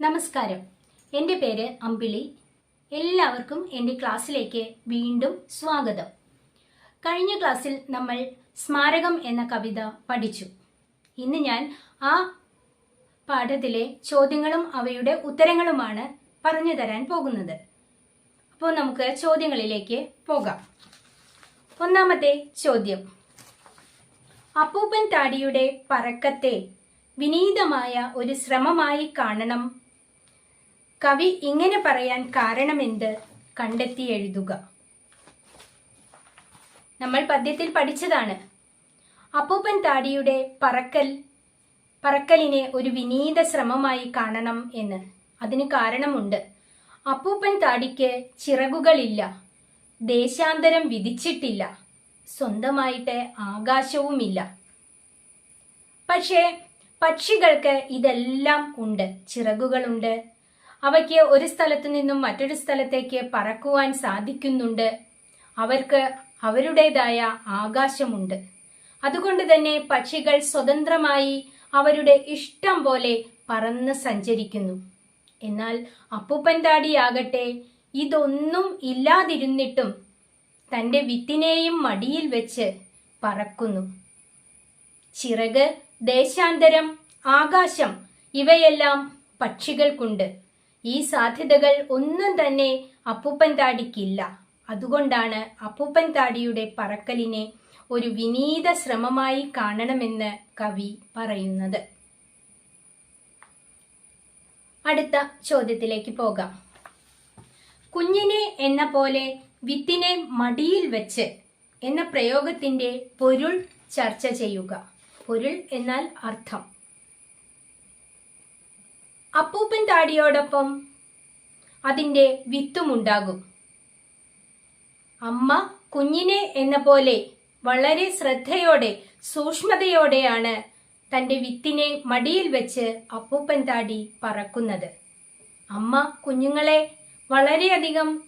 നമസ്കാരം. എന്റെ പേര് അമ്പിളി. എല്ലാവർക്കും എന്റെ ക്ലാസ്സിലേക്ക് വീണ്ടും സ്വാഗതം. കഴിഞ്ഞ ക്ലാസ്സിൽ നമ്മൾ സ്മാരകം എന്ന കവിത പഠിച്ചു. ഇന്ന് ഞാൻ ആ പാഠത്തിലെ ചോദ്യങ്ങളും അവയുടെ ഉത്തരങ്ങളുമാണ് പറഞ്ഞു തരാൻ പോകുന്നത്. അപ്പോൾ നമുക്ക് ചോദ്യങ്ങളിലേക്ക് പോകാം. ഒന്നാമത്തെ ചോദ്യം. അപ്പൂപ്പൻ താടിയുടെ പറക്കത്തെ വിനീതമായ ഒരു ശ്രമമായി കാണണം കവി ഇങ്ങനെ പറയാൻ കാരണമെന്ത്? കണ്ടെത്തി എഴുതുക. നമ്മൾ പദ്യത്തിൽ പഠിച്ചതാണ്. അപ്പൂപ്പൻ താടിയുടെ പറക്കൽ പറക്കലിനെ ഒരു വിനീത ശ്രമമായി കാണണം എന്ന്. അതിന് കാരണമുണ്ട്. അപ്പൂപ്പൻ താടിക്ക് ചിറകുകളില്ല ദേശാന്തരം വിധിച്ചിട്ടില്ല സ്വന്തമായിട്ട് ആകാശവുമില്ല. പക്ഷേ പക്ഷികൾക്ക് ഇതെല്ലാം ഉണ്ട് ചിറകുകളുണ്ട് അവയ്ക്ക് ഒരു സ്ഥലത്തു നിന്നും മറ്റൊരു സ്ഥലത്തേക്ക് പറക്കുവാൻ സാധിക്കുന്നുണ്ട്. അവർക്ക് അവരുടേതായ ആകാശമുണ്ട്. അതുകൊണ്ട് തന്നെ പക്ഷികൾ സ്വതന്ത്രമായി അവരുടെ ഇഷ്ടം പോലെ പറന്ന് സഞ്ചരിക്കുന്നു. എന്നാൽ അപ്പൂപ്പൻ താടിയാകട്ടെ ഇതൊന്നും ഇല്ലാതിരുന്നിട്ടും തന്റെ വിത്തിനെയും മടിയിൽ വെച്ച് പറക്കുന്നു. ചിറക് ദേശാന്തരം ആകാശം ഇവയെല്ലാം പക്ഷികൾക്കുണ്ട്. ഈ സാധ്യതകൾ ഒന്നും തന്നെ അപ്പൂപ്പൻ താടിക്കില്ല. അതുകൊണ്ടാണ് അപ്പൂപ്പൻ താടിയുടെ പറക്കലിനെ ഒരു വിനീത ശ്രമമായി കാണണമെന്ന് കവി പറയുന്നത്. അടുത്ത ചോദ്യത്തിലേക്ക് പോകാം. കുഞ്ഞിനെ എന്ന പോലെ വിത്തിനെ മടിയിൽ വെച്ച് എന്ന പ്രയോഗത്തിന്റെ പൊരുൾ ചർച്ച ചെയ്യുക. പൊരുൾ എന്നാൽ അർത്ഥം. അപ്പൂപ്പൻ താടിയോടൊപ്പം അതിന്റെ വിത്തുമുണ്ടാകും. അമ്മ കുഞ്ഞിനെ എന്ന പോലെ വളരെ ശ്രദ്ധയോടെ സൂക്ഷ്മതയോടെയാണ് തന്റെ വിത്തിനെ മടിയിൽ വെച്ച് അപ്പൂപ്പൻ താടി പറക്കുന്നത്. അമ്മ കുഞ്ഞുങ്ങളെ വളരെയധികം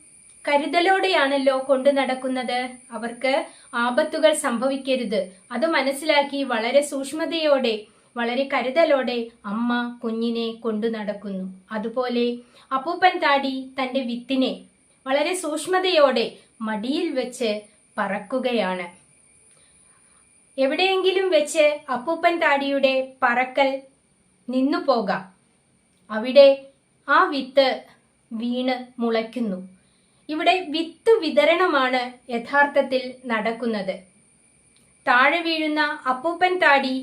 കരുതലോടെയാണല്ലോ കൊണ്ടു നടക്കുന്നത്. അവർക്ക് ആപത്തുകൾ സംഭവിക്കരുത്. അത് മനസ്സിലാക്കി വളരെ സൂക്ഷ്മതയോടെ വളരെ കരുതലോടെ അമ്മ കുഞ്ഞിനെ കൊണ്ടു നടക്കുന്നു. അതുപോലെ അപ്പൂപ്പൻ താടി തന്റെ വിത്തിനെ വളരെ സൂക്ഷ്മതയോടെ മടിയിൽ വെച്ച് പറക്കുകയാണ്. എവിടെയെങ്കിലും വെച്ച് അപ്പൂപ്പൻ താടിയുടെ പറക്കൽ നിന്നു പോകാം. അവിടെ ആ വിത്ത് വീണ് മുളയ്ക്കുന്നു. ഇവിടെ വിത്ത് വിതരണമാണ് യഥാർത്ഥത്തിൽ നടക്കുന്നത്. താഴെ വീഴുന്ന അപ്പൂപ്പൻ താടി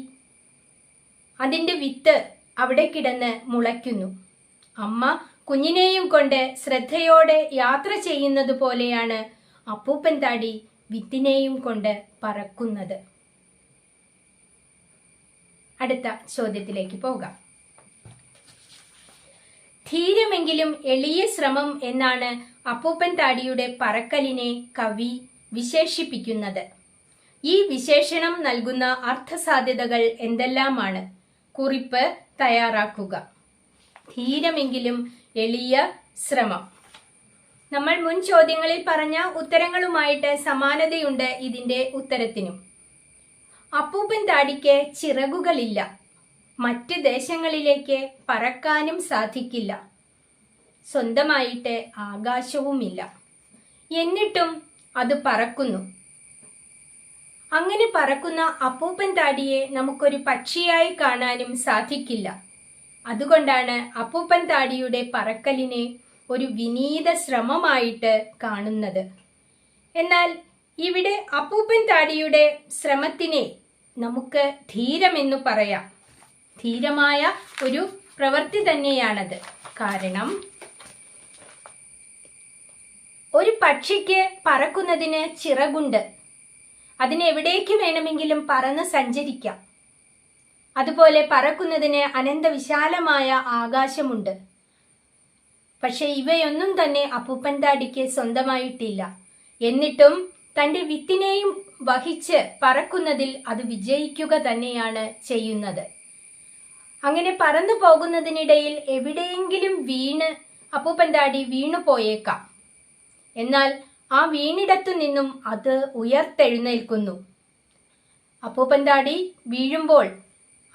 അതിന്റെ വിത്ത് അവിടെ കിടന്ന് മുളയ്ക്കുന്നു. അമ്മ കുഞ്ഞിനെയും കൊണ്ട് ശ്രദ്ധയോടെ യാത്ര ചെയ്യുന്നത് പോലെയാണ് അപ്പൂപ്പൻ താടി വിത്തിനെയും കൊണ്ട് പറക്കുന്നത്. അടുത്ത ചോദ്യത്തിലേക്ക് പോകാം. ധീരമെങ്കിലും എളിയ ശ്രമം എന്നാണ് അപ്പൂപ്പൻ താടിയുടെ പറക്കലിനെ കവി വിശേഷിപ്പിക്കുന്നത്. ഈ വിശേഷണം നൽകുന്ന അർത്ഥസാധ്യതകൾ എന്തെല്ലാമാണ്? കുറിപ്പ് തയ്യാറാക്കുക. ധീരമെങ്കിലും എളിയ ശ്രമം. നമ്മൾ മുൻ ചോദ്യങ്ങളിൽ പറഞ്ഞ ഉത്തരങ്ങളുമായിട്ട് സമാനതയുണ്ട് ഇതിന്റെ ഉത്തരത്തിനും. അപ്പൂപ്പൻ താടിക്ക് ചിറകുകളില്ല. മറ്റ് ദേശങ്ങളിലേക്ക് പറക്കാനും സാധിക്കില്ല. സ്വന്തമായിട്ട് ആകാശവുമില്ല. എന്നിട്ടും അത് പറക്കുന്നു. അങ്ങനെ പറക്കുന്ന അപ്പൂപ്പൻ താടിയെ നമുക്കൊരു പക്ഷിയായി കാണാനും സാധിക്കില്ല. അതുകൊണ്ടാണ് അപ്പൂപ്പൻ താടിയുടെ പറക്കലിനെ ഒരു വിനീത ശ്രമമായിട്ട് കാണുന്നത്. എന്നാൽ ഇവിടെ അപ്പൂപ്പൻ താടിയുടെ ശ്രമത്തിനെ നമുക്ക് ധീരമെന്നു പറയാം. ധീരമായ ഒരു പ്രവൃത്തി തന്നെയാണത്. കാരണം ഒരു പക്ഷിക്ക് പറക്കുന്നതിന് ചിറകുണ്ട്. അതിന് എവിടേക്ക് വേണമെങ്കിലും പറന്ന് സഞ്ചരിക്കാം. അതുപോലെ പറക്കുന്നതിന് അനന്തവിശാലമായ ആകാശമുണ്ട്. പക്ഷെ ഇവയൊന്നും തന്നെ അപ്പൂപ്പൻ താടിക്ക് സ്വന്തമായിട്ടില്ല. എന്നിട്ടും തന്റെ വിത്തിനെയും വഹിച്ച് പറക്കുന്നതിൽ അത് വിജയിക്കുക തന്നെയാണ് ചെയ്യുന്നത്. അങ്ങനെ പറന്നു പോകുന്നതിനിടയിൽ എവിടെയെങ്കിലും വീണ് അപ്പൂപ്പൻ താടി വീണു പോയേക്കാം എന്നാൽ ആ വീണിടത്തു നിന്നും അത് ഉയർത്തെഴുന്നേൽക്കുന്നു. അപ്പൂപ്പൻ താടി വീഴുമ്പോൾ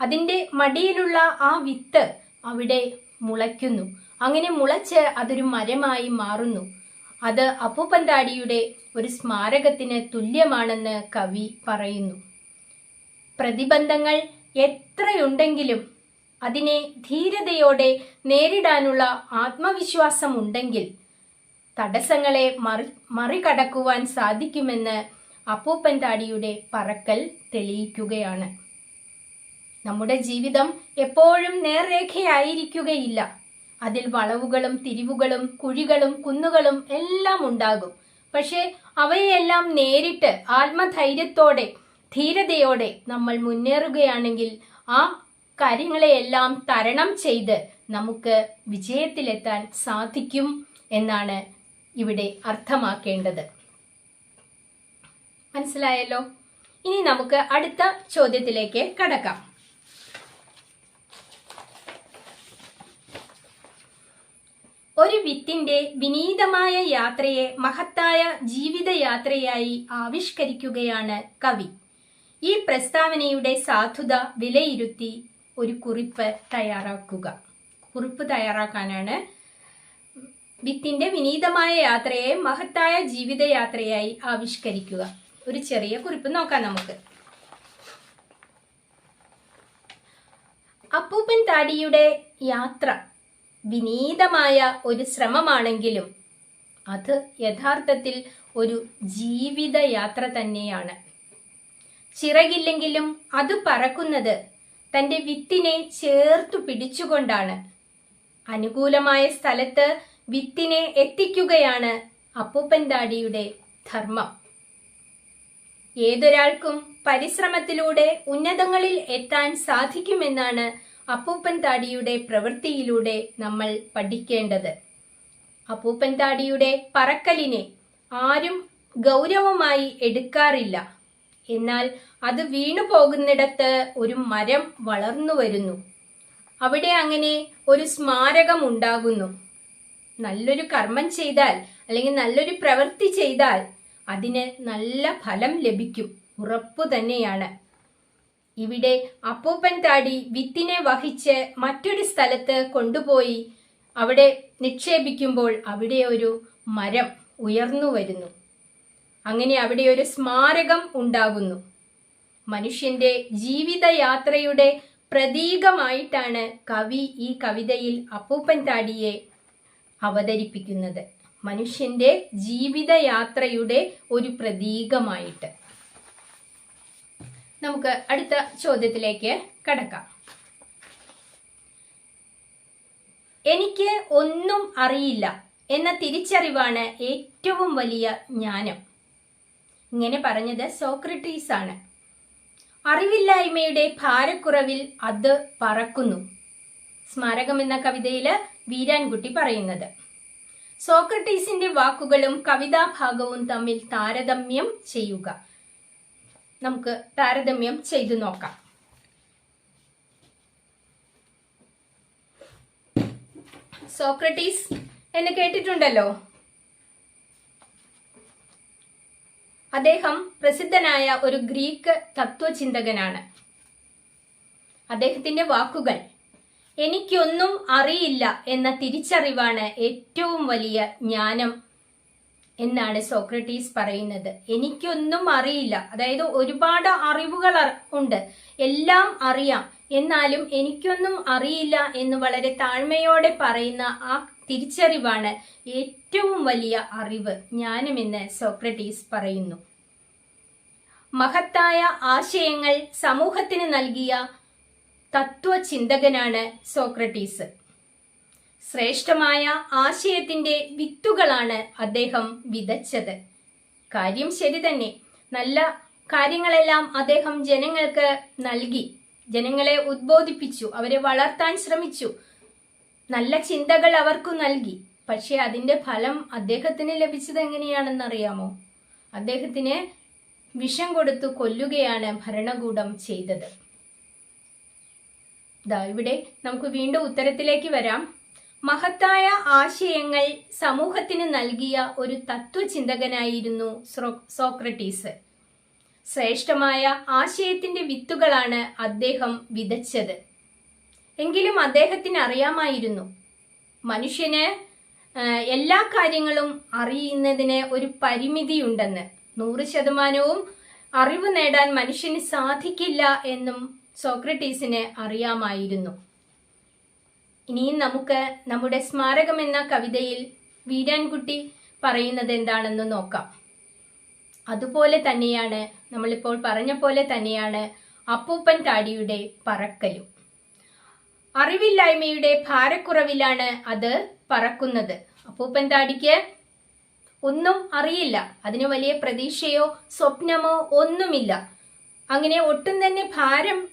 അതിന്റെ മടിയിലുള്ള ആ വിത്ത് അവിടെ മുളയ്ക്കുന്നു. അങ്ങനെ മുളച്ച് അതൊരു മരമായി മാറുന്നു. അത് അപ്പൂപ്പൻ താടിയുടെ ഒരു സ്മാരകത്തിന് തുല്യമാണെന്ന് കവി പറയുന്നു. പ്രതിബന്ധങ്ങൾ എത്രയുണ്ടെങ്കിലും അതിനെ ധീരതയോടെ നേരിടാനുള്ള ആത്മവിശ്വാസം ഉണ്ടെങ്കിൽ തടസ്സങ്ങളെ മറി മറികടക്കുവാൻ സാധിക്കുമെന്ന് അപ്പൂപ്പൻ താടിയുടെ പറക്കൽ തെളിയിക്കുകയാണ്. നമ്മുടെ ജീവിതം എപ്പോഴും നേർരേഖയായിരിക്കുകയില്ല. അതിൽ വളവുകളും തിരിവുകളും കുഴികളും കുന്നുകളും എല്ലാം ഉണ്ടാകും. പക്ഷേ അവയെല്ലാം നേരിട്ട് ആത്മധൈര്യത്തോടെ ധീരതയോടെ നമ്മൾ മുന്നേറുകയാണെങ്കിൽ ആ കാര്യങ്ങളെയെല്ലാം തരണം ചെയ്ത് നമുക്ക് വിജയത്തിലെത്താൻ സാധിക്കും എന്നാണ് ഇവിടെ അർത്ഥമാക്കേണ്ടത്. മനസ്സിലായല്ലോ? ഇനി നമുക്ക് അടുത്ത ചോദ്യത്തിലേക്ക് കടക്കാം. ഒരു വിത്തിന്റെ വിനീതമായ യാത്രയെ മഹത്തായ ജീവിതയാത്രയായി ആവിഷ്കരിക്കുകയാണ് കവി. ഈ പ്രസ്താവനയുടെ സാധുത വിലയിരുത്തി ഒരു കുറിപ്പ് തയ്യാറാക്കുക. കുറിപ്പ് തയ്യാറാക്കാനാണ് വിത്തിന്റെ വിനീതമായ യാത്രയെ മഹത്തായ ജീവിതയാത്രയായി ആവിഷ്കരിക്കുക. ഒരു ചെറിയ കുറിപ്പ് നോക്കാം നമുക്ക്. അപ്പൂപ്പൻ താടിയുടെ യാത്ര വിനീതമായ ഒരു ശ്രമമാണെങ്കിലും അത് യഥാർത്ഥത്തിൽ ഒരു ജീവിതയാത്ര തന്നെയാണ്. ചിറകില്ലെങ്കിലും അത് പറക്കുന്നത് തന്റെ വിത്തിനെ ചേർത്തു പിടിച്ചുകൊണ്ടാണ്. അനുകൂലമായ സ്ഥലത്ത് വിത്തിനെ എത്തിക്കുകയാണ് അപ്പൂപ്പൻ താടിയുടെ ധർമ്മം. ഏതൊരാൾക്കും പരിശ്രമത്തിലൂടെ ഉന്നതങ്ങളിൽ എത്താൻ സാധിക്കുമെന്നാണ് അപ്പൂപ്പൻ താടിയുടെ പ്രവൃത്തിയിലൂടെ നമ്മൾ പഠിക്കേണ്ടത്. അപ്പൂപ്പൻ താടിയുടെ പറക്കലിനെ ആരും ഗൗരവമായി എടുക്കാറില്ല. എന്നാൽ അത് വീണു പോകുന്നിടത്ത് ഒരു മരം വളർന്നു വരുന്നു അവിടെ അങ്ങനെ ഒരു സ്മാരകം ഉണ്ടാകുന്നു നല്ലൊരു കർമ്മം ചെയ്താൽ അല്ലെങ്കിൽ നല്ലൊരു പ്രവൃത്തി ചെയ്താൽ അതിന് നല്ല ഫലം ലഭിക്കും. ഉറപ്പു തന്നെയാണ്. ഇവിടെ അപ്പൂപ്പൻ താടി വിത്തിനെ വഹിച്ച് മറ്റൊരു സ്ഥലത്ത് കൊണ്ടുപോയി അവിടെ നിക്ഷേപിക്കുമ്പോൾ അവിടെ ഒരു മരം ഉയർന്നു വരുന്നു. അങ്ങനെ അവിടെ ഒരു സ്മാരകം ഉണ്ടാകുന്നു. മനുഷ്യന്റെ ജീവിതയാത്രയുടെ പ്രതീകമായിട്ടാണ് കവി ഈ കവിതയിൽ അപ്പൂപ്പൻ താടിയെ അവതരിപ്പിക്കുന്നത്. മനുഷ്യന്റെ ജീവിതയാത്രയുടെ ഒരു പ്രതീകമായിട്ട്. നമുക്ക് അടുത്ത ചോദ്യത്തിലേക്ക് കടക്കാം. എനിക്ക് ഒന്നും അറിയില്ല എന്ന തിരിച്ചറിവാണ് ഏറ്റവും വലിയ ജ്ഞാനം. ഇങ്ങനെ പറഞ്ഞത് സോക്രട്ടീസ് ആണ്. അറിവില്ലായ്മയുടെ ഭാരക്കുറവിൽ അത് പറക്കുന്നു. സ്മാരകം എന്ന കവിതയിൽ വീരാൻകുട്ടി പറയുന്നത്. സോക്രട്ടീസിന്റെ വാക്കുകളും കവിതാഭാഗവും തമ്മിൽ താരതമ്യം ചെയ്യുക. നമുക്ക് താരതമ്യം ചെയ്തു നോക്കാം. സോക്രട്ടീസ് എന്ന് കേട്ടിട്ടുണ്ടല്ലോ? അദ്ദേഹം പ്രസിദ്ധനായ ഒരു ഗ്രീക്ക് തത്വചിന്തകനാണ്. അദ്ദേഹത്തിന്റെ വാക്കുകൾ എനിക്കൊന്നും അറിയില്ല എന്ന തിരിച്ചറിവാണ് ഏറ്റവും വലിയ ജ്ഞാനം എന്നാണ് സോക്രട്ടീസ് പറയുന്നത്. എനിക്കൊന്നും അറിയില്ല. അതായത് ഒരുപാട് അറിവുകൾ ഉണ്ട്. എല്ലാം അറിയാം. എന്നാലും എനിക്കൊന്നും അറിയില്ല എന്ന് വളരെ താഴ്മയോടെ പറയുന്ന ആ തിരിച്ചറിവാണ് ഏറ്റവും വലിയ അറിവ് ജ്ഞാനമെന്ന് സോക്രട്ടീസ് പറയുന്നു. മഹത്തായ ആശയങ്ങൾ സമൂഹത്തിന് നൽകിയ തത്വചിന്തകനാണ് സോക്രട്ടീസ്. ശ്രേഷ്ഠമായ ആശയത്തിന്റെ വിത്തുകളാണ് അദ്ദേഹം വിതച്ചത്. കാര്യം ശരി തന്നെ. നല്ല കാര്യങ്ങളെല്ലാം അദ്ദേഹം ജനങ്ങൾക്ക് നൽകി. ജനങ്ങളെ ഉദ്ബോധിപ്പിച്ചു. അവരെ വളർത്താൻ ശ്രമിച്ചു. നല്ല ചിന്തകൾ അവർക്കു നൽകി. പക്ഷെ അതിന്റെ ഫലം അദ്ദേഹത്തിന് ലഭിച്ചത് എങ്ങനെയാണെന്നറിയാമോ? അദ്ദേഹത്തിന് വിഷം കൊടുത്തു കൊല്ലുകയാണ് ഭരണകൂടം ചെയ്തത്. ദാ ഇവിടെ നമുക്ക് വീണ്ടും ഉത്തരത്തിലേക്ക് വരാം. മഹത്തായ ആശയങ്ങൾ സമൂഹത്തിന് നൽകിയ ഒരു തത്വചിന്തകനായിരുന്നു സോക്രട്ടീസ്. ശ്രേഷ്ഠമായ ആശയത്തിന്റെ വിത്തുകളാണ് അദ്ദേഹം വിതച്ചത്. എങ്കിലും അദ്ദേഹത്തിന് അറിയാമായിരുന്നു. മനുഷ്യന് എല്ലാ കാര്യങ്ങളും അറിയുന്നതിന് ഒരു പരിമിതിയുണ്ടെന്ന്. നൂറ് ശതമാനവും അറിവ് നേടാൻ മനുഷ്യന് സാധിക്കില്ല എന്നും സോക്രട്ടീസിന് അറിയാമായിരുന്നു. ഇനിയും നമുക്ക് നമ്മുടെ സ്മാരകം എന്ന കവിതയിൽ വീരാൻകുട്ടി പറയുന്നത് എന്താണെന്ന് നോക്കാം. അതുപോലെ തന്നെയാണ് നമ്മളിപ്പോൾ പറഞ്ഞ പോലെ തന്നെയാണ് അപ്പൂപ്പൻ താടിയുടെ പറക്കലും. അറിവില്ലായ്മയുടെ ഭാരക്കുറവിലാണ് അത് പറക്കുന്നത്. അപ്പൂപ്പൻ താടിക്ക് ഒന്നും അറിയില്ല. അതിന് വലിയ പ്രതീക്ഷയോ സ്വപ്നമോ ഒന്നുമില്ല. അങ്ങനെ ഒട്ടും തന്നെ ഭാരം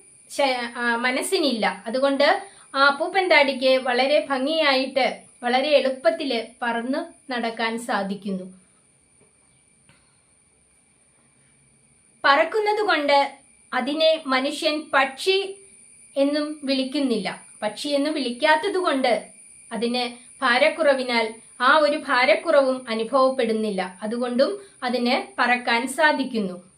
മനസ്സിനില്ല. അതുകൊണ്ട് ആ അപ്പൂപ്പൻ താടിക്ക് വളരെ ഭംഗിയായിട്ട് വളരെ എളുപ്പത്തിൽ പറന്ന് നടക്കാൻ സാധിക്കുന്നു. പറക്കുന്നത് കൊണ്ട് അതിനെ മനുഷ്യൻ പക്ഷി എന്നും വിളിക്കുന്നില്ല. പക്ഷി എന്ന് വിളിക്കാത്തത് കൊണ്ട് അതിന് ഭാരക്കുറവിനാൽ ആ ഒരു ഭാരക്കുറവും അനുഭവപ്പെടുന്നില്ല. അതുകൊണ്ടും അതിന് പറക്കാൻ സാധിക്കുന്നു.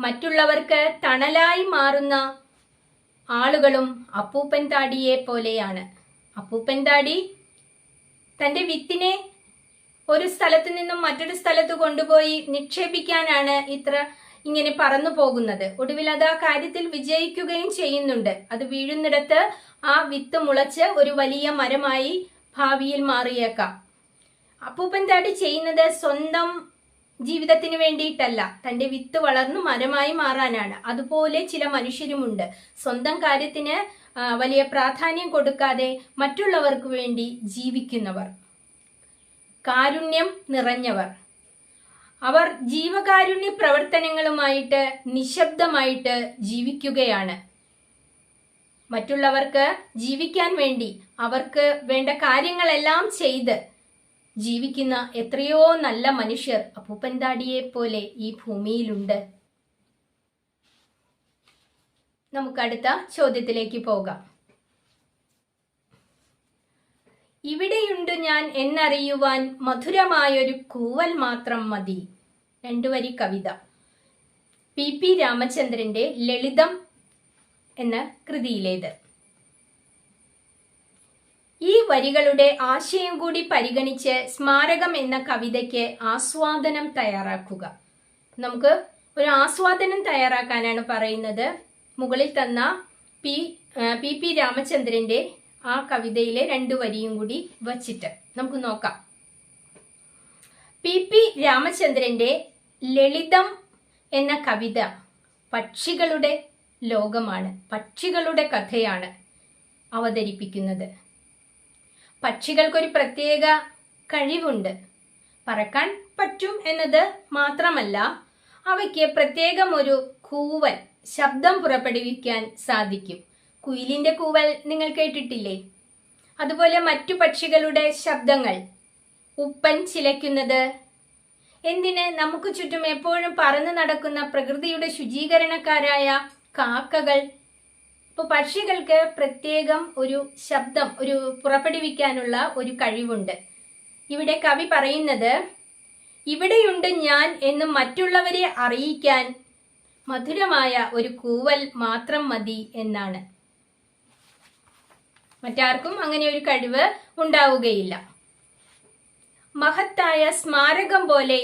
മറ്റുള്ളവർക്ക് തണലായി മാറുന്ന ആളുകളും അപ്പൂപ്പൻ താടിയെ പോലെയാണ്. അപ്പൂപ്പൻ താടി തന്റെ വിത്തിനെ ഒരു സ്ഥലത്ത് നിന്നും മറ്റൊരു സ്ഥലത്ത് കൊണ്ടുപോയി നിക്ഷേപിക്കാനാണ് ഇത്ര ഇങ്ങനെ പറന്നു പോകുന്നത്. ഒടുവിൽ അത് ആ കാര്യത്തിൽ വിജയിക്കുകയും ചെയ്യുന്നുണ്ട്. അത് വീഴുന്നിടത്ത് ആ വിത്ത് മുളച്ച് ഒരു വലിയ മരമായി ഭാവിയിൽ മാറിയേക്കാം. അപ്പൂപ്പൻ താടി ചെയ്യുന്നത് സ്വന്തം ജീവിതത്തിന് വേണ്ടിയിട്ടല്ല. തന്റെ വിത്ത് വളർന്നു മരമായി മാറാനാണ്. അതുപോലെ ചില മനുഷ്യരുമുണ്ട്. സ്വന്തം കാര്യത്തിന് വലിയ പ്രാധാന്യം കൊടുക്കാതെ മറ്റുള്ളവർക്ക് വേണ്ടി ജീവിക്കുന്നവർ. കാരുണ്യം നിറഞ്ഞവർ. അവർ ജീവകാരുണ്യ പ്രവർത്തനങ്ങളുമായിട്ട് നിശബ്ദമായിട്ട് ജീവിക്കുകയാണ്. മറ്റുള്ളവർക്ക് ജീവിക്കാൻ വേണ്ടി അവർക്ക് വേണ്ട കാര്യങ്ങളെല്ലാം ചെയ്ത് ജീവിക്കുന്ന എത്രയോ നല്ല മനുഷ്യർ അപ്പൂപ്പൻ താടിയെ പോലെ ഈ ഭൂമിയിലുണ്ട്. നമുക്ക് അടുത്ത ചോദ്യത്തിലേക്ക് പോകാം. ഇവിടെയുണ്ട് ഞാൻ എന്നറിയുവാൻ മധുരമായൊരു കൂവൽ മാത്രം മതി. രണ്ടുവരി കവിത. പി പി രാമചന്ദ്രന്റെ ലളിതം എന്ന കൃതിയിലേത്. ഈ വരികളുടെ ആശയം കൂടി പരിഗണിച്ച് സ്മാരകം എന്ന കവിതയ്ക്ക് ആസ്വാദനം തയ്യാറാക്കുക. നമുക്ക് ഒരു ആസ്വാദനം തയ്യാറാക്കാനാണ് പറയുന്നത്. മുകളിൽ തന്ന പി പി പി രാമചന്ദ്രന്റെ ആ കവിതയിലെ രണ്ടു വരിയും കൂടി വച്ചിട്ട് നമുക്ക് നോക്കാം. പി പി രാമചന്ദ്രന്റെ ലളിതം എന്ന കവിത പക്ഷികളുടെ ലോകമാണ് പക്ഷികളുടെ കഥയാണ് അവതരിപ്പിക്കുന്നത്. പക്ഷികൾക്കൊരു പ്രത്യേക കഴിവുണ്ട്. പറക്കാൻ പറ്റും എന്നത് മാത്രമല്ല അവയ്ക്ക് പ്രത്യേകം ഒരു കൂവൽ ശബ്ദം പുറപ്പെടുവിക്കാൻ സാധിക്കും. കുയിലിന്റെ കൂവൽ നിങ്ങൾ കേട്ടിട്ടില്ലേ? അതുപോലെ മറ്റു പക്ഷികളുടെ ശബ്ദങ്ങൾ. ഉപ്പൻ ചിലയ്ക്കുന്നത് എന്തിന്? നമുക്ക് ചുറ്റും എപ്പോഴും പറന്നു നടക്കുന്ന പ്രകൃതിയുടെ ശുചീകരണക്കാരായ കാക്കകൾ ഇപ്പോൾ പക്ഷികൾക്ക് പ്രത്യേകം ഒരു ശബ്ദം ഒരു പുറപ്പെടുവിക്കാനുള്ള ഒരു കഴിവുണ്ട്. ഇവിടെ കവി പറയുന്നത് ഇവിടെയുണ്ട് ഞാൻ എന്ന് മറ്റുള്ളവരെ അറിയിക്കാൻ മധുരമായ ഒരു കൂവൽ മാത്രം മതി എന്നാണ്. മറ്റാർക്കും അങ്ങനെ ഒരു കഴിവ് ഉണ്ടാവുകയില്ല. മഹത്തായ സ്മാരകം പോലെ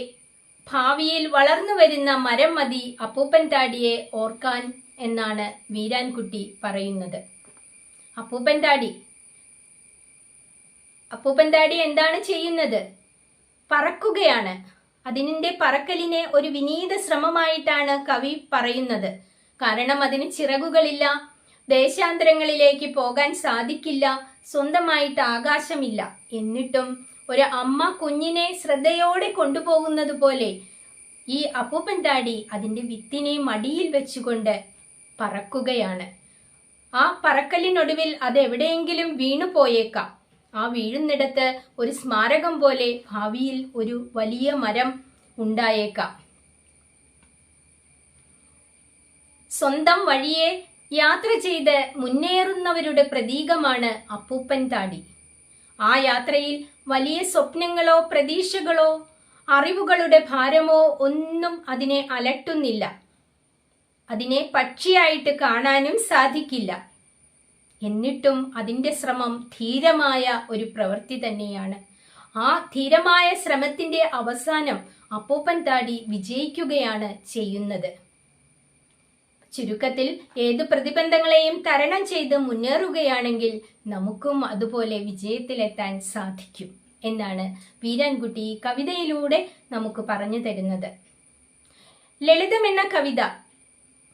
ഭാവിയിൽ വളർന്നു വരുന്ന മരം മതി അപ്പൂപ്പൻ താടിയെ ഓർക്കാൻ എന്നാണ് വീരാൻകുട്ടി പറയുന്നത്. അപ്പൂപ്പൻ ഡാഡി. അപ്പൂപ്പൻ ഡാഡി എന്താണ് ചെയ്യുന്നത്? പറക്കുകയാണ്. അതിനിന്റെ പറക്കലിനെ ഒരു വിനീത ശ്രമമായിട്ടാണ് കവി പറയുന്നത്. കാരണം അതിന് ചിറകുകളില്ല ദേശാന്തരങ്ങളിലേക്ക് പോകാൻ സാധിക്കില്ല സ്വന്തമായിട്ട് ആകാശമില്ല. എന്നിട്ടും ഒരു അമ്മ കുഞ്ഞിനെ ശ്രദ്ധയോടെ കൊണ്ടുപോകുന്നത് പോലെ ഈ അപ്പൂപ്പൻ താടി അതിന്റെ വിത്തിനെ മടിയിൽ വെച്ചുകൊണ്ട് പറക്കുകയാണ്. ആ പറക്കലിനൊടുവിൽ അത് എവിടെയെങ്കിലും വീണു പോയേക്കാം. ആ വീഴുന്നിടത്ത് ഒരു സ്മാരകം പോലെ ഭാവിയിൽ ഒരു വലിയ മരം ഉണ്ടായേക്കാം. സ്വന്തം വഴിയെ യാത്ര ചെയ്ത് മുന്നേറുന്നവരുടെ പ്രതീകമാണ് അപ്പൂപ്പൻ താടി. ആ യാത്രയിൽ വലിയ സ്വപ്നങ്ങളോ പ്രതീക്ഷകളോ അറിവുകളുടെ ഭാരമോ ഒന്നും അതിനെ അലട്ടുന്നില്ല. അതിനെ പക്ഷിയായിട്ട് കാണാനും സാധിക്കില്ല. എന്നിട്ടും അതിന്റെ ശ്രമം ധീരമായ ഒരു പ്രവൃത്തി തന്നെയാണ്. ആ ധീരമായ ശ്രമത്തിന്റെ അവസാനം അപ്പൂപ്പൻ താടി വിജയിക്കുകയാണ് ചെയ്യുന്നത്. ചുരുക്കത്തിൽ ഏത് പ്രതിബന്ധങ്ങളെയും തരണം ചെയ്ത് മുന്നേറുകയാണെങ്കിൽ നമുക്കും അതുപോലെ വിജയത്തിലെത്താൻ സാധിക്കും എന്നാണ് വീരാൻകുട്ടി കവിതയിലൂടെ നമുക്ക് പറഞ്ഞു തരുന്നത്. ലളിതം എന്ന കവിത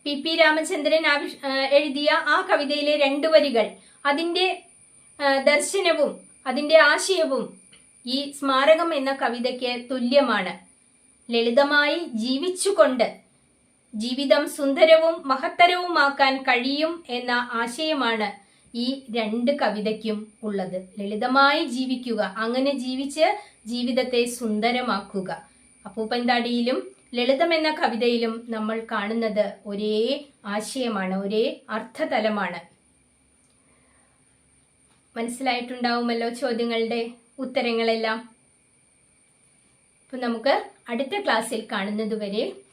പി പി രാമചന്ദ്രൻ എഴുതിയ ആ കവിതയിലെ രണ്ടു വരികൾ. അതിന്റെ ദർശനവും അതിന്റെ ആശയവും ഈ സ്മാരകം എന്ന കവിതയ്ക്ക് തുല്യമാണ്. ലളിതമായി ജീവിച്ചുകൊണ്ട് ജീവിതം സുന്ദരവും മഹത്തരവുമാക്കാൻ കഴിയും എന്ന ആശയമാണ് ഈ രണ്ട് കവിതയ്ക്കും ഉള്ളത്. ലളിതമായി ജീവിക്കുക അങ്ങനെ ജീവിച്ച് ജീവിതത്തെ സുന്ദരമാക്കുക. അപ്പൂപ്പൻതാടിയിലും ലളിതം എന്ന കവിതയിലും നമ്മൾ കാണുന്നത് ഒരേ ആശയമാണ് ഒരേ അർത്ഥതലമാണ്. മനസ്സിലായിട്ടുണ്ടാവുമല്ലോ ചോദ്യങ്ങളുടെ ഉത്തരങ്ങളെല്ലാം? അപ്പൊ നമുക്ക് അടുത്ത ക്ലാസ്സിൽ കാണുന്നതുവരെ